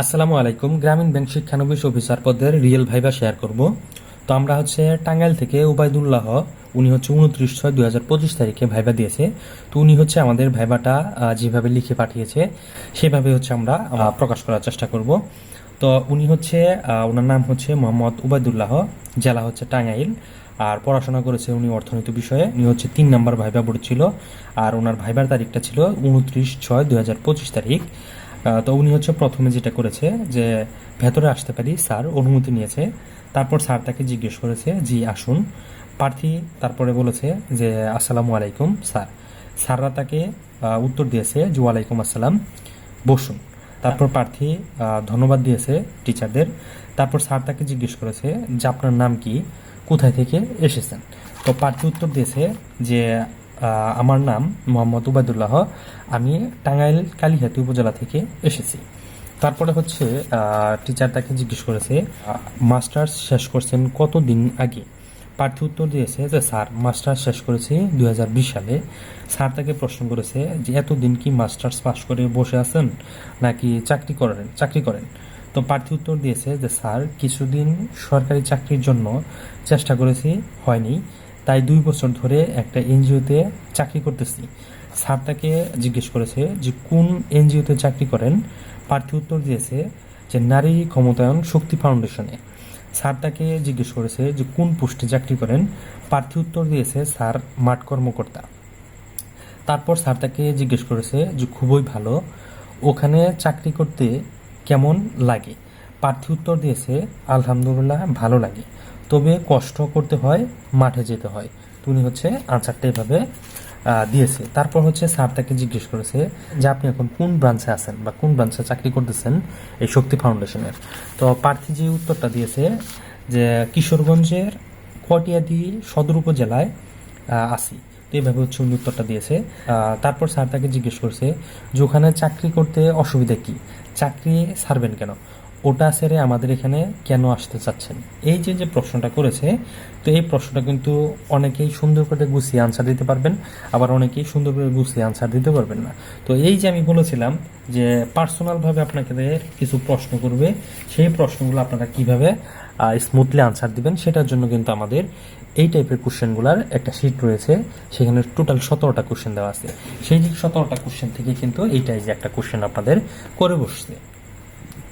আসসালামু আলাইকুম, গ্রামীণ ব্যাংক শিক্ষানবিশ অফিসার পদের রিয়েল ভাইবা শেয়ার করব। তো আমরা হচ্ছে টাঙ্গাইল থেকে উবাইদুল্লাহ উনি হচ্ছে উনত্রিশ ছয় দুই হাজার পঁচিশ তারিখে ভাইবা দিয়েছে। তো উনি হচ্ছে আমাদের ভাইবাটা যেভাবে লিখে পাঠিয়েছে, সেভাবে হচ্ছে আমরা প্রকাশ করার চেষ্টা করব। তো উনি হচ্ছে ওনার নাম হচ্ছে মোহাম্মদ উবাইদুল্লাহ জেলা হচ্ছে টাঙ্গাইল। আর পড়াশোনা করেছে উনি অর্থনীতি বিষয়ে। উনি হচ্ছে তিন নাম্বার ভাইবা বোর্ড ছিল। আর ওনার ভাইবার তারিখটা ছিল উনত্রিশ ছয় দুই হাজার পঁচিশ তারিখ। তো উনি হচ্ছে প্রথমে যেটা করেছে যে ভেতরে আসতে পারি, স্যার অনুমতি নিয়েছে। তারপর স্যার তাকে জিজ্ঞেস করেছে, জি, আসুন। প্রার্থী তারপরে বলেছে যে, আসসালামু আলাইকুম, স্যার। স্যাররা তাকে উত্তর দিয়েছে যে, ওয়ালাইকুম আসসালাম, বসুন। তারপর প্রার্থী ধন্যবাদ দিয়েছে টিচারদের। তারপর স্যার তাকে জিজ্ঞেস করেছে যে, আপনার নাম কি? কোথায় থেকে এসেছেন? তো প্রার্থী উত্তর দিয়েছে যে আমার নাম মোহাম্মদ উবায়দুল্লাহ আমি টাঙ্গাইল কালীহাতি উপজেলা থেকে এসেছি। তারপরে হচ্ছে টিচার তাকে জিজ্ঞেস করেছে মাস্টার্স শেষ করছেন কতদিন আগে? প্রার্থী উত্তর দিয়েছে যে, স্যার, মাস্টার্স শেষ করেছি দুই হাজার বিশ সালে। স্যার তাকে প্রশ্ন করেছে যে, এতদিন কি মাস্টার্স পাস করে বসে আছেন নাকি চাকরি করেন চাকরি করেন? তো প্রার্থী উত্তর দিয়েছে যে, স্যার, কিছুদিন সরকারি চাকরির জন্য চেষ্টা করেছি, হয়নি। তাই দুই বছর ধরে একটা এনজিওতে চাকরি করতেছি। স্যার তাকে জিজ্ঞেস করেছে যে, কোন এনজিওতে চাকরি করেন? প্রার্থী উত্তর দিয়েছে যে, নারী ক্ষমতায়ন শক্তি ফাউন্ডেশনে। স্যার তাকে জিজ্ঞেস করেছে যে, কোন পোস্টে চাকরি করেন? প্রার্থী উত্তর দিয়েছে, স্যার, মাঠ কর্মকর্তা। তারপর স্যার তাকে জিজ্ঞেস করেছে যে, খুবই ভালো। ওখানে চাকরি করতে কেমন লাগে? প্রার্থী উত্তর দিয়েছে, আলহামদুলিল্লাহ, ভালো লাগে। তবে কষ্ট করতে হয়, মাঠে যেতে হয়। তো উনি হচ্ছে আনসারটা এভাবে দিয়েছে। তারপর হচ্ছে স্যার তাকে জিজ্ঞেস করেছে যে, আপনি এখন কোন ব্রাঞ্চে আছেন বা কোন ব্রাঞ্চে চাকরি করতেছেন এই শক্তি ফাউন্ডেশনের তো প্রার্থী যে উত্তরটা দিয়েছে যে, কিশোরগঞ্জের কটিয়াদি সদর উপজেলায় আছি। তো এইভাবে হচ্ছে উনি উত্তরটা দিয়েছে। তারপর স্যার তাকে জিজ্ঞেস করছে যে, ওখানে চাকরি করতে অসুবিধা কি? চাকরি ছাড়বেন কেন? ওটা ছেড়ে আমাদের এখানে কেন আসতে চাচ্ছেন? এই যে যে প্রশ্নটা করেছে, তো এই প্রশ্নটা কিন্তু অনেকেই সুন্দর করে গুছিয়ে আনসার দিতে পারবেন, আবার অনেকেই সুন্দর করে গুছিয়ে আনসার দিতে পারবেন না। তো এই যে আমি বলেছিলাম যে পার্সোনালভাবে আপনাকে কিছু প্রশ্ন করবে, সেই প্রশ্নগুলো আপনারা কীভাবে স্মুথলি আনসার দিবেন, সেটার জন্য কিন্তু আমাদের এই টাইপের কোশ্চেনগুলোর একটা শিট রয়েছে, সেখানে টোটাল সতেরোটা কোশ্চেন দেওয়া আছে। সেই সতেরোটা কোশ্চেন থেকে কিন্তু এইটাই যে একটা কোশ্চেন আপনাদের করে বসছে।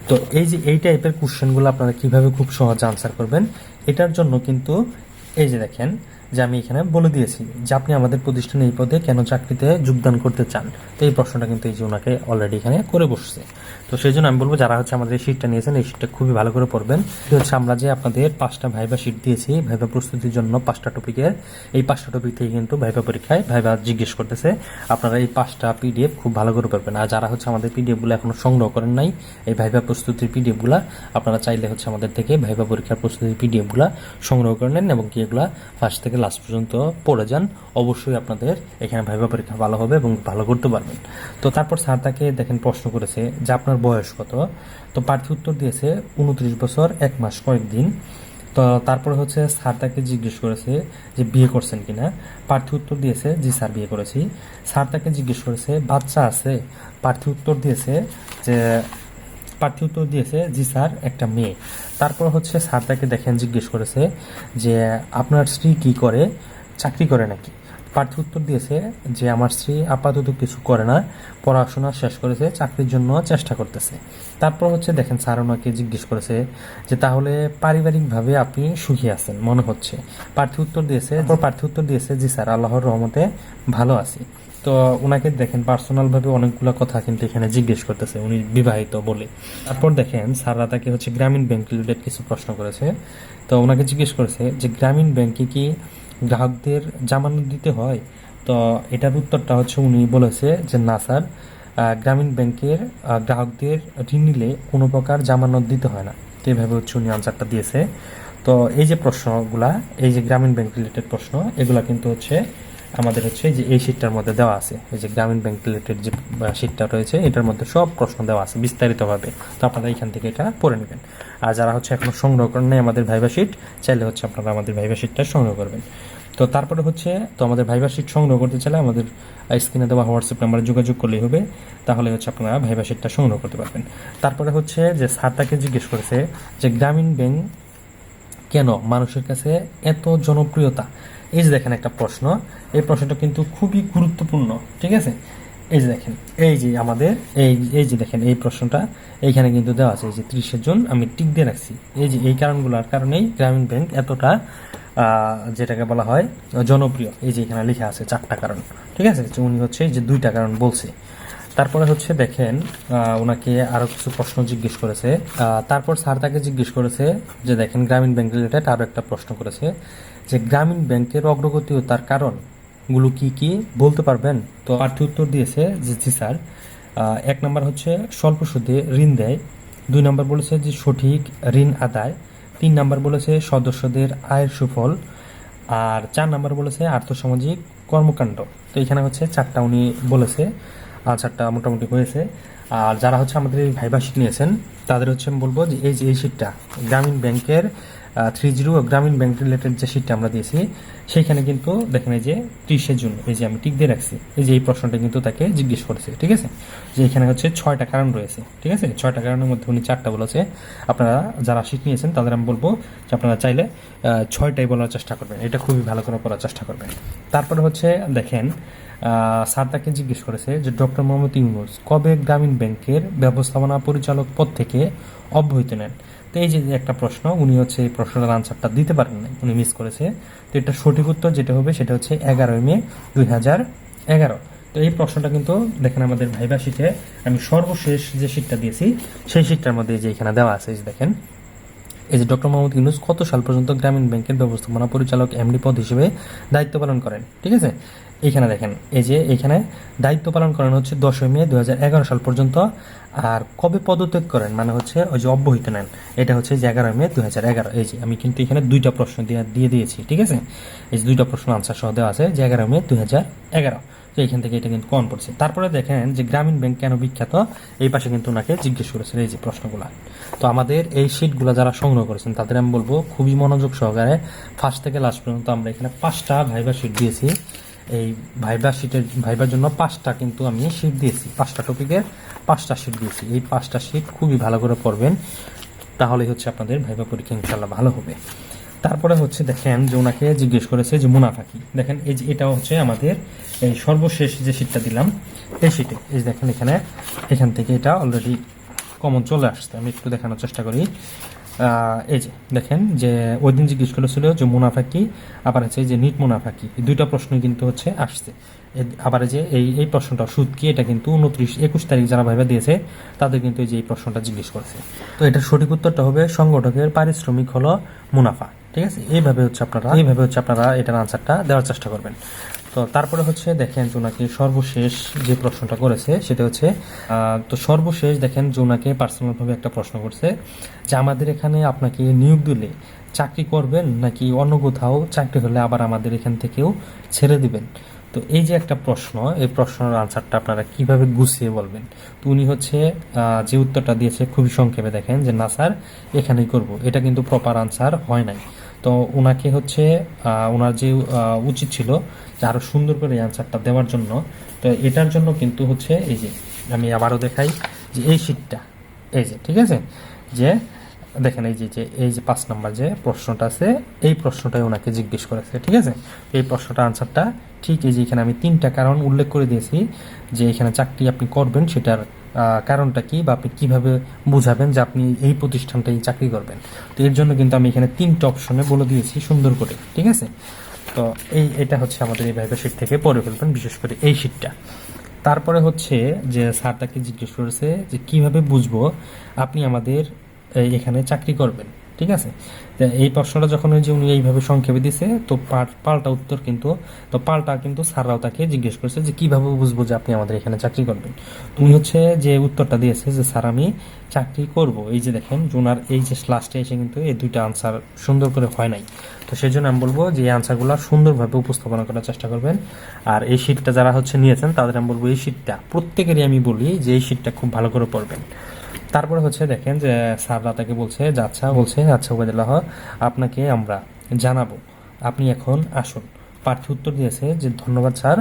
তো এই যে এই টাইপের কোশ্চেনগুলো আপনারা কীভাবে খুব সহজে আনসার করবেন, এটার জন্য কিন্তু, এই যে দেখেন যে আমি এখানে বলে দিয়েছি যে আপনি আমাদের প্রতিষ্ঠানে এই পদে কেন চাকরিতে যোগদান করতে চান। তো এই প্রশ্নটা কিন্তু এই যে ওনাকে অলরেডি এখানে করে বসছে। তো সেই জন্য আমি বলব, যারা হচ্ছে আমাদের এই শিটটা নিয়েছেন, এই শিটটা খুবই ভালো করে পড়বেন। হচ্ছে আমরা যে আপনাদের পাঁচটা ভাইবা শিট দিয়েছি ভাইবা প্রস্তুতির জন্য পাঁচটা টপিকের এই পাঁচটা টপিক থেকে কিন্তু ভাইবা পরীক্ষায় ভাইবা জিজ্ঞেস করতেছে, আপনারা এই পাঁচটা পিডিএফ খুব ভালো করে পড়বেন। আর যারা হচ্ছে আমাদের পিডিএফগুলো এখনও সংগ্রহ করেন নাই, এই ভাইবা প্রস্তুতির পিডিএফগুলো আপনারা চাইলে হচ্ছে আমাদের থেকে ভাইবা পরীক্ষার প্রস্তুতির পিডিএফগুলো সংগ্রহ করে নেন এবং কি এগুলা ফার্স্ট থেকে লাস্ট পর্যন্ত পড়ে যান, অবশ্যই আপনাদের এখানে ভাইবা পরীক্ষা ভালো হবে এবং ভালো করতে পারবেন। তো তারপর স্যার তাকে দেখেন প্রশ্ন করেছে যে আপনার বয়স কত? তো প্রার্থী উত্তর দিয়েছে উনত্রিশ বছর, এক মাস কয়েকদিন। তো তারপরে হচ্ছে স্যার তাকে জিজ্ঞেস করেছে যে বিয়ে করছেন কিনা? প্রার্থী উত্তর দিয়েছে, জি স্যার, বিয়ে করেছি। স্যার তাকে জিজ্ঞেস করেছে, বাচ্চা আছে? প্রার্থী উত্তর দিয়েছে যে প্রার্থী উত্তর দিয়েছে জি স্যার, একটা মেয়ে। তারপর হচ্ছে স্যার তাকে দেখেন জিজ্ঞেস করেছে যে, আপনার স্ত্রী কি করে? চাকরি করে নাকি? প্রার্থী উত্তর দিয়েছে যে, আমার স্ত্রী আপাতত কিছু করে না, পড়াশোনা শেষ করেছে, চাকরির জন্য চেষ্টা করতেছে। তারপর হচ্ছে দেখেন স্যার ওনাকে জিজ্ঞেস করেছে যে, তাহলে পারিবারিকভাবে আপনি সুখী আছেন? মনে হচ্ছে। প্রার্থী উত্তর দিয়েছে প্রার্থী উত্তর দিয়েছে, জি স্যার, আল্লাহর রহমতে ভালো আছি। তো ওনাকে দেখেন পার্সোনালভাবে অনেকগুলো কথা কিন্তু এখানে জিজ্ঞেস করতেছে, উনি বিবাহিত বলে। তারপর দেখেন স্যাররা তাকে হচ্ছে গ্রামীণ ব্যাংক রিলেটেড কিছু প্রশ্ন করেছে। তো ওনাকে জিজ্ঞেস করেছে যে, গ্রামীণ ব্যাংকে কি গ্রাহকদের জামানত দিতে হয়? তো এটার উত্তরটা হচ্ছে, উনি বলেছে যে, না স্যার গ্রামীণ ব্যাংকের গ্রাহকদের ঋণ নিলে কোনো প্রকার জামানত দিতে হয় না। তো এইভাবে হচ্ছে উনি আনসারটা দিয়েছে। তো এই যে প্রশ্নগুলা, এই যে গ্রামীণ ব্যাংক রিলেটেড প্রশ্ন, এগুলা কিন্তু হচ্ছে আমাদের হচ্ছে যে এই শিটটার মধ্যে দেওয়া আছে, এই যে গ্রামীণ ব্যাংক রিলেটেড যে শিটটা রয়েছে, এটার মধ্যে সব প্রশ্ন দেওয়া আছে বিস্তারিতভাবে। তো আপনারা এখান থেকে এটা পড়ে নেবেন। আর যারা হচ্ছে এখনও সংগ্রহ করেন নাই আমাদের ভাইবা শিট চাইলে হচ্ছে আপনারা আমাদের ভাইবা শিটটা সংগ্রহ করবেন। তো তারপরে হচ্ছে, তো আমাদের ভাইবা শিট সংগ্রহ করতে চাইলে আমাদের স্ক্রিনে দেওয়া হোয়াটসঅ্যাপ নাম্বারে যোগাযোগ করলেই হবে, তাহলে হচ্ছে আপনারা ভাইবা শিটটা সংগ্রহ করতে পারবেন। তারপরে হচ্ছে যে স্যার তাকে জিজ্ঞেস করেছে যে, গ্রামীণ ব্যাংক কেন মানুষের কাছে এত জনপ্রিয়তা? এই যে দেখেন একটা প্রশ্ন, এই প্রশ্নটা কিন্তু খুবই গুরুত্বপূর্ণ, ঠিক আছে? এই যে দেখেন, এই যে আমাদের, এই এই যে দেখেন, এই প্রশ্নটা, এইখানে কিন্তু দেওয়া আছে, এই যে ত্রিশের জন, আমি টিক দিয়ে রাখছি। এই যে এই কারণগুলোর কারণেই গ্রামীণ ব্যাংক এতটা যেটাকে বলা হয়, জনপ্রিয়। এই যে এখানে লেখা আছে চারটা কারণ, ঠিক আছে? উনি হচ্ছে এই যে দুইটা কারণ বলছে। তারপরে হচ্ছে দেখেন ওনাকে আরও কিছু প্রশ্ন জিজ্ঞেস করেছে। তারপর স্যার তাকে জিজ্ঞেস করেছে যে, দেখেন, গ্রামীণ ব্যাংক রিলেটেড আরও একটা প্রশ্ন করেছে। যে গ্রামীণ ব্যাংকের অগ্রগতি ও তার কারণগুলো কি কি বলতে পারবেন? তো পাঠ্য উত্তর দিয়েছে যে, জি স্যার এক নম্বর হচ্ছে স্বল্প সুদে ঋণ দেয়। দুই নম্বর বলেছে যে সঠিক ঋণ আদায়। তিন নম্বর বলেছে সদস্যদের আয়ের সুফল। আর চার নাম্বার বলেছে আর্থসামাজিক কর্মকাণ্ড। তো এখানে হচ্ছে চারটা উনি বলেছে। আর চারটা মোটামুটি হয়েছে। আর যারা হচ্ছে আমাদের এই ভাইবা শিট নিয়েছেন তাদের হচ্ছে আমি বলব যে এই যে, এই শিটটা গ্রামীণ ব্যাংকের three zero Grameen bank related যে শিটটা আমরা দিয়েছি, সেইখানে কিন্তু দেখেন এই যে ত্রিশের জন্য এই যে আমি টিক দিয়ে রাখছি, এই যে এই প্রশ্নটা কিন্তু তাকে জিজ্ঞেস করেছে, ঠিক আছে? যে এখানে হচ্ছে ছয়টা কারণ রয়েছে, ঠিক আছে? ছয়টা কারণের মধ্যে উনি চারটা বলেছে, আপনারা যারা শিট নিয়েছেন তাদের আমি বলব যে আপনারা চাইলে ছয়টাই বলার চেষ্টা করবেন, এটা খুবই ভালো করে পড়ার চেষ্টা করবেন। তারপরে হচ্ছে দেখেন স্যার জিজ্ঞেস করেছে যে, ডক্টর মোহাম্মদ ইউনুস, কবে গ্রামীণ ব্যাংকের ব্যবস্থাপনা পরিচালক পদ থেকে অব্যাহতি নেন? তো এই যে একটা প্রশ্ন, উনি হচ্ছে এই প্রশ্নটার আনসারটা দিতে পারেন নাই। উনি মিস করেছে। তো এটা সঠিক উত্তর যেটা হবে সেটা হচ্ছে এগারোই মে দুই হাজার এগারো। তো এই প্রশ্নটা কিন্তু দেখেন আমাদের ভাইবা শিটে আমি সর্বশেষ যে শিটটা দিয়েছি, সেই শিটটার মধ্যে যে এখানে দেওয়া আছে দেখেন। এই যে ডক্টর মোহাম্মদ ইউনুস কত সাল পর্যন্ত গ্রামীণ ব্যাংকের ব্যবস্থাপনা পরিচালক এমডি পদ হিসেবে দায়িত্ব পালন করেন? ঠিক আছে? এখানে দেখেন, এই যে এখানে দায়িত্ব পালন করেন হচ্ছে দশই মে দুই হাজার এগারো সাল পর্যন্ত। আর কবে পদত্যাগ করেন? মানে হচ্ছে ওই যে অব্যাহতি নেন। এটা হচ্ছে যে এগারোই মে দুই হাজার এগারো। এই যে আমি কিন্তু এখানে দুইটা প্রশ্ন দিয়ে দিয়ে দিয়েছি, ঠিক আছে? এই যে দুইটা প্রশ্ন আনসার সহ দেওয়া আছে যে এগারো মে এগারো। তো এখান থেকে এটা কিন্তু কম পড়ছে। তারপরে দেখেন যে গ্রামীণ ব্যাংক কেন বিখ্যাত? এই পাশে কিন্তু ওনাকে জিজ্ঞেস করেছেন এই যে প্রশ্নগুলো। তো আমাদের এই শিটগুলো যারা সংগ্রহ করেছেন, তাদের আমি বলব খুবই মনোযোগ সহকারে ফার্স্ট থেকে লাস্ট পর্যন্ত আমরা এখানে পাঁচটা ভাইবা শিট দিয়েছি। এই ভাইবা শিটের ভাইবার জন্য পাঁচটা কিন্তু আমি শিট দিয়েছি। পাঁচটা টপিকের পাঁচটা শিট দিয়েছি। এই পাঁচটা শিট খুবই ভালো করে পড়বেন। তাহলে হচ্ছে আপনাদের ভাইবা পরীক্ষা ইনশাল্লাহ ভালো হবে। তারপরে হচ্ছে দেখেন যে ওনাকে জিজ্ঞেস করেছে যে, মুনাফা কি? দেখেন, এই যে এটা হচ্ছে আমাদের এই সর্বশেষ যে শীটটা দিলাম, এই শীটে এই দেখেন এখানে, এখান থেকে এটা অলরেডি কমন চলে আসছে। আমি একটু দেখানোর চেষ্টা করি। এই যে দেখেন যে, ওই দিন জিজ্ঞেস করেছিল যে, মুনাফা কি? আবার হচ্ছে যে, নিট মুনাফা কি? দুইটা প্রশ্নই কিন্তু হচ্ছে আসছে। আবার যে, এই এই প্রশ্নটা সুদ কি? এটা কিন্তু উনত্রিশ, একুশ তারিখ যারা ভাইবা দিয়েছে, তাদের কিন্তু এই যে এই প্রশ্নটা জিজ্ঞেস করেছে। তো এটার সঠিক উত্তরটা হবে, সংগঠকের পারিশ্রমিক হলো মুনাফা। ঠিক আছে? এইভাবে হচ্ছে আপনারা এইভাবে হচ্ছে আপনারা এটার আনসারটা দেওয়ার চেষ্টা করবেন। তো তারপরে হচ্ছে দেখেন জোনাকে সর্বশেষ যে প্রশ্নটা করেছে সেটা হচ্ছে তো সর্বশেষ দেখেন জোনাকে পার্সোনালভাবে একটা প্রশ্ন করছে যে আমাদের এখানে আপনাকে নিয়োগ দিলে চাকরি করবেন নাকি অন্য কোথাও চাকরি হলে আবার আমাদের এখান থেকেও ছেড়ে দিবেন? তো এই যে একটা প্রশ্ন, এই প্রশ্নের আনসারটা আপনারা কীভাবে গুছিয়ে বলবেন? তো উনি হচ্ছে যে উত্তরটা দিয়েছে খুবই সংক্ষেপে দেখেন যে, না স্যার, এখানেই করব। এটা কিন্তু প্রপার আনসার হয় নাই। তো ওনাকে হচ্ছে ওনার যে উচিত ছিল যে আরও সুন্দর করে এই আনসারটা দেওয়ার জন্য, তো এটার জন্য কিন্তু হচ্ছে, এই যে, আমি আবারও দেখাই যে এই শীটটা এই যে, ঠিক আছে? যে দেখেন এই যে যে, এই যে পাঁচ নাম্বার যে প্রশ্নটা আছে, এই প্রশ্নটাই ওনাকে জিজ্ঞেস করেছে, ঠিক আছে? এই প্রশ্নটা আনসারটা ঠিক এই যে এখানে আমি তিনটা কারণ উল্লেখ করে দিয়েছি যে এখানে চাকরি আপনি করবেন, সেটার কারণটা কি বা আপনি কীভাবে বুঝাবেন যে আপনি এই প্রতিষ্ঠানটাই চাকরি করবেন। তো এর জন্য কিন্তু আমি এখানে তিনটা অপশনে বলে দিয়েছি সুন্দর করে, ঠিক আছে? তো এই, এটা হচ্ছে আমাদের এই ভাইবা শিট থেকে পড়ে ফেলবেন, বিশেষ করে এই শিটটা। তারপরে হচ্ছে যে স্যার তাকে জিজ্ঞেস করেছে যে কীভাবে বুঝব আপনি আমাদের এখানে চাকরি করবেন, ঠিক আছে? এই প্রশ্নটা যখন ওই যে উনি এইভাবে সংক্ষেপে দিছে, তো পাল্টা উত্তর কিন্তু, তো পাল্টা কিন্তু স্যাররাও তাকে জিজ্ঞেস করছে যে কীভাবে বুঝব যে আপনি আমাদের এখানে চাকরি করবেন? তো উনি হচ্ছে যে উত্তরটা দিয়েছে যে, স্যার, আমি চাকরি করব। এই যে দেখেন, জুনার এই যে লাস্টে এসে কিন্তু এই দুইটা আনসার সুন্দর করে হয় নাই। তো সেই জন্য আমি বলব যে এই আনসারগুলো সুন্দরভাবে উপস্থাপনা করার চেষ্টা করবেন। আর এই শীটটা যারা হচ্ছে নিয়েছেন, তাদের আমি বলব এই শীটটা প্রত্যেকেরই আমি বলি যে এই শীটটা খুব ভালো করে পড়বেন। তারপরে হচ্ছে দেখেন যে স্যাররা তাকে বলছে, যে আচ্ছা বলছে আচ্ছা ওবায়দুল্লাহ, আপনাকে আমরা জানাব। আপনি এখন আসুন। প্রার্থী উত্তর দিয়েছে যে, ধন্যবাদ স্যার,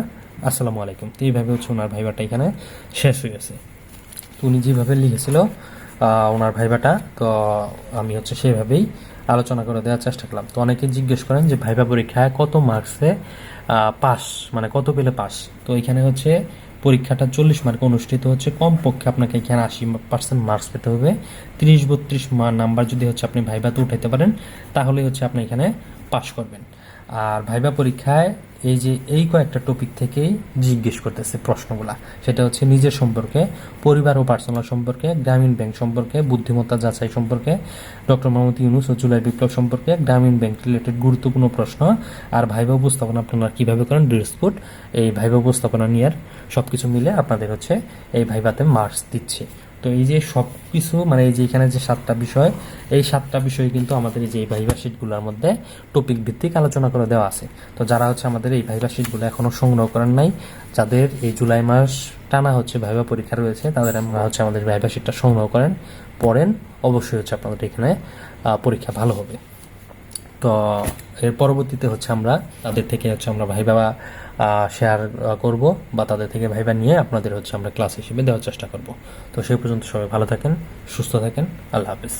আসসালামু আলাইকুম। তো এইভাবে হচ্ছে ওনার ভাইবাটা এখানে শেষ হয়ে গেছে। উনি যেভাবে লিখেছিল ওনার ভাইবাটা তো আমি হচ্ছে সেভাবেই আলোচনা করে দেওয়ার চেষ্টা করলাম। তো অনেকে জিজ্ঞেস করেন যে, ভাইবা পরীক্ষায় কত মার্কসে পাস মানে কত পেলে পাস তো এখানে হচ্ছে পরীক্ষাটা চল্লিশ মার্কে অনুষ্ঠিত হচ্ছে। কমপক্ষে আপনাকে এখানে আশি পার্সেন্ট মার্কস পেতে হবে। তিরিশ, বত্রিশ নাম্বার যদি হচ্ছে আপনি ভাইভাতে উঠাইতে পারেন তাহলে হচ্ছে আপনি এখানে পাশ করবেন। আর ভাইভা পরীক্ষায় এই যে এই কয়েকটা টপিক থেকেই জিজ্ঞেস করতেছে প্রশ্নগুলা। সেটা হচ্ছে নিজের সম্পর্কে, পরিবার ও পার্সোনাল সম্পর্কে, গ্রামীণ ব্যাংক সম্পর্কে, বুদ্ধিমত্তা যাচাই সম্পর্কে, ডক্টর মোহাম্মদ ইউনুস ও জুলাই বিপ্লব সম্পর্কে, গ্রামীণ ব্যাংক রিলেটেড গুরুত্বপূর্ণ প্রশ্ন, আর ভাইবা উপস্থাপনা আপনারা কীভাবে করেন কোড এই ভাইবা উপস্থাপনা নিয়ে সব কিছু মিলে আপনাদের হচ্ছে এই ভাইভাতে মার্কস দিচ্ছে। তো এই যে সব কিছু মানে এই যে এখানে যে সাতটা বিষয়, এই সাতটা বিষয় কিন্তু আমাদের এই যে এই ভাইবা শিটগুলোর মধ্যে টপিক ভিত্তিক আলোচনা করে দেওয়া আছে। তো যারা হচ্ছে আমাদের এই ভাইবা শিটগুলো এখনও সংগ্রহ করেন নাই, যাদের এই জুলাই মাস টানা হচ্ছে ভাইবা পরীক্ষা রয়েছে, তাদের আমরা হচ্ছে আমাদের ভাইবা শিটটা সংগ্রহ করেন, পড়েন, অবশ্যই হচ্ছে আপনাদের এখানে পরীক্ষা ভালো হবে। তো এর পরবর্তীতে হচ্ছে আমরা, তাদের থেকে হচ্ছে আমরা ভাইবা শেয়ার করব বা তাদের থেকে ভাইবা নিয়ে আপনাদের হচ্ছে আমরা ক্লাস হিসেবে দেওয়ার চেষ্টা করব। তো সেই পর্যন্ত সবাই ভালো থাকেন, সুস্থ থাকেন, আল্লাহ হাফিজ।